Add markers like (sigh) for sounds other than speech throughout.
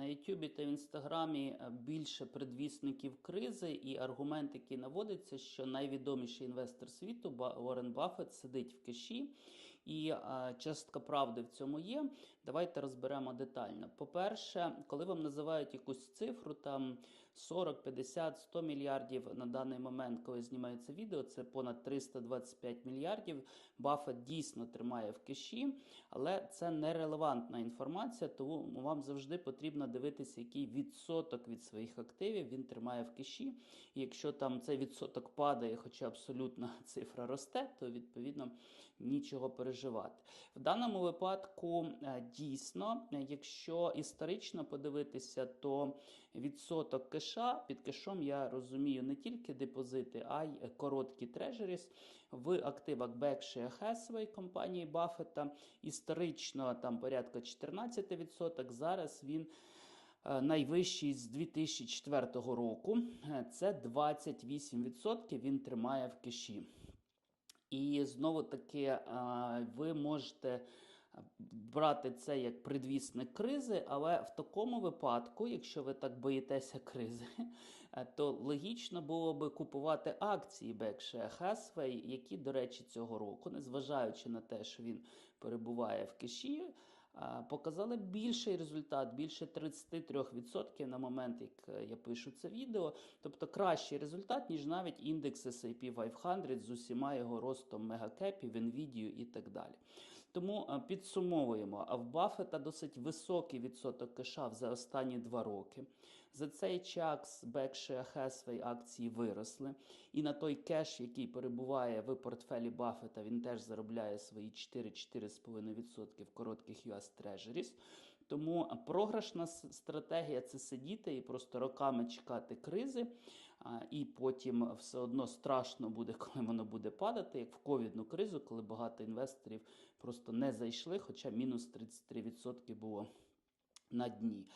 На Ютубі та в Інстаграмі е, більше предвісників кризи і аргумент, який наводиться, що найвідоміший інвестор світу Уоррен Баффет сидить в кеші, і е, частка правди в цьому є. Давайте розберемо детально. По-перше, коли вам називають якусь цифру, там 40, 50, 100 мільярдів на даний момент, коли знімається відео, це понад 325 мільярдів. Баффет дійсно тримає в кеші, але це нерелевантна інформація, тому вам завжди потрібно дивитися, який відсоток від своїх активів він тримає в кеші. І якщо там цей відсоток падає, хоча абсолютна (laughs) цифра росте, то відповідно нічого переживати. В даному випадку е, дійсно, якщо історично подивитися, то відсоток кеша під кешом я розумію не тільки депозити, а й короткі трежеріс в активах Berkshire Hathaway компанії Баффета. Історично там порядка 14%. Зараз він е, найвищий з 2004 року. Е, Це 28% він тримає в кеші. І знову таки е, ви можете брати це як предвісник кризи, але в такому випадку, якщо ви так боїтеся кризи, (laughs) е, то логічно було би купувати акції Berkshire Hathaway, які, до речі, цього року, незважаючи на те, що він перебуває в кеші, е, показали більший результат, більше 33% на момент, як е, я пишу це відео. Тобто кращий результат, ніж навіть індекс S&P 500 з усіма його ростом мегакепів, Nvidia і так далі. Тому е, підсумовуємо, а в Баффета досить високий відсоток кеша за останні два роки. За цей час Berkshire Hathaway акції виросли. І на той кеш, який перебуває в портфелі Баффета, він теж заробляє свої 4-4,5% в коротких US Treasuries. Тому програшна стратегія це сидіти і просто роками чекати кризи, і потім все одно страшно буде, (laughs) коли воно буде падати, як в ковідну кризу, коли багато інвесторів просто не зайшли, хоча мінус 33% було. На дні.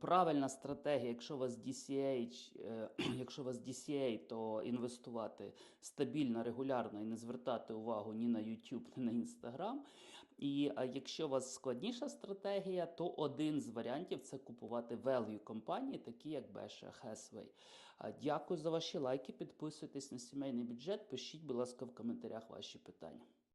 Правильна стратегія, якщо у вас DCA, е, (clears throat) якщо у вас DCA, то інвестувати стабільно, регулярно і не звертати увагу ні на YouTube, ні на Instagram. І якщо у вас складніша стратегія, то один з варіантів це купувати value компанії, такі як Berkshire Hathaway. Дякую за ваші лайки. Підписуйтесь на сімейний бюджет. Пишіть, будь ласка, в коментарях ваші питання.